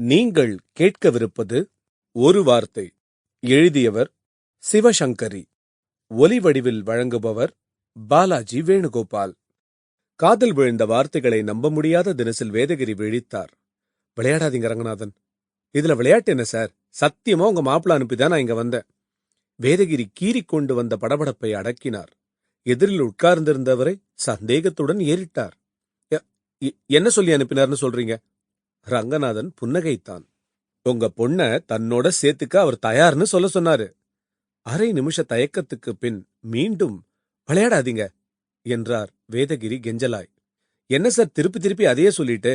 நீங்கள் கேட்கவிருப்பது ஒரு வார்த்தை. எழுதியவர் சிவசங்கரி. ஒலி வடிவில் வழங்குபவர் பாலாஜி வேணுகோபால். காதல் விழுந்த வார்த்தைகளை நம்ப முடியாத தினசில் வேதகிரி விழித்தார். விளையாடாதீங்க ரங்கநாதன். இதுல விளையாட்டு என்ன சார்? சத்தியமா உங்க மாப்பிள்ள அனுப்பிதான் நான் இங்க வந்தேன். வேதகிரி கீறிக் கொண்டு வந்த படபடப்பை அடக்கினார். எதிரில் உட்கார்ந்திருந்தவரை சந்தேகத்துடன் ஏறிட்டார். என்ன சொல்லி அனுப்பினார்னு சொல்றீங்க? ரங்கநாதன் புன்னகைத்தான். உங்க பொண்ண தன்னோட சேர்த்துக்க அவர் தயார்னு சொல்ல சொன்னாரு. அரை நிமிஷ தயக்கத்துக்கு பின் மீண்டும் விளையாடாதீங்க என்றார் வேதகிரி கெஞ்சலாய். என்ன சார் திருப்பி திருப்பி அதையே சொல்லிட்டு?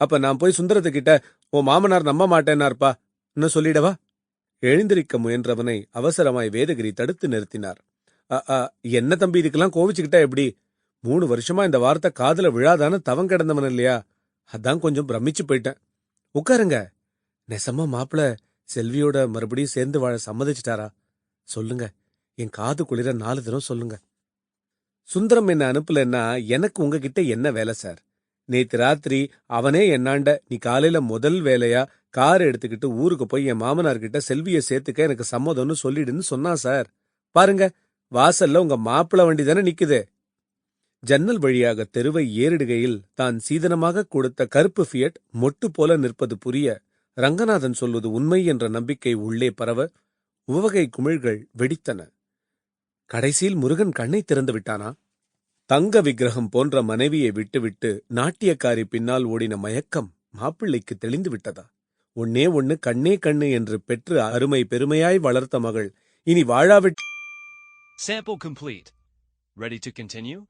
அப்ப நான் போய் சுந்தரத்துக்கிட்ட உன் மாமனார் நம்ப மாட்டேனார்ப்பா இன்னும் சொல்லிடவா? எழுந்திருக்க முயன்றவனை அவசரமாய் வேதகிரி தடுத்து நிறுத்தினார். "அ, என்ன தம்பி இதுக்கெல்லாம் கோவிச்சுக்கிட்டா எப்படி? மூணு வருஷமா இந்த வார்த்தை காதுல விழாதான தவம் கிடந்தவன் இல்லையா? அதான் கொஞ்சம் பிரமிச்சு போயிட்டேன். உட்காருங்க. நெசமா மாப்பிள செல்வியோட மறுபடியும் சேர்ந்து வாழ சம்மதிச்சிட்டாரா? சொல்லுங்க. என் காது குளிர நாலு தினம் சொல்லுங்க. சுந்தரம் என்ன அனுப்பலன்னா எனக்கு உங்ககிட்ட என்ன வேலை சார்? நேத்து ராத்திரி அவனே என்னாண்ட நீ காலையில முதல் வேலையா கார் எடுத்துக்கிட்டு ஊருக்கு போய் என் மாமனார் கிட்ட செல்விய சேர்த்துக்க எனக்கு சம்மதம்னு சொல்லிடுன்னு சொன்னான் சார். பாருங்க வாசல்ல உங்க மாப்பிள வண்டி தானே நிக்குது. ஜன்னல் வழியாக தெருவை ஏறிடுகையில் தான் சீதனமாக கொடுத்த கருப்பு ஃபியட் மொட்டு போல நிற்பது புரிய ரங்கநாதன் சொல்வது உண்மை என்ற நம்பிக்கை உள்ளே பரவ உவகை குமிழ்கள் வெடித்தன கடைசியில் முருகன் கண்ணை திறந்து விட்டானா தங்க விக்கிரகம் போன்ற மனைவியை விட்டுவிட்டு நாட்டியக்காரி பின்னால் ஓடின மயக்கம் மாப்பிள்ளைக்கு தெளிந்து விட்டதா ஒன்னே ஒன்னு கண்ணே கண்ணு என்று பெற்று அருமை பெருமையாய் வளர்த்த மகள் இனி வாழாவிட் Sample complete. Ready to continue?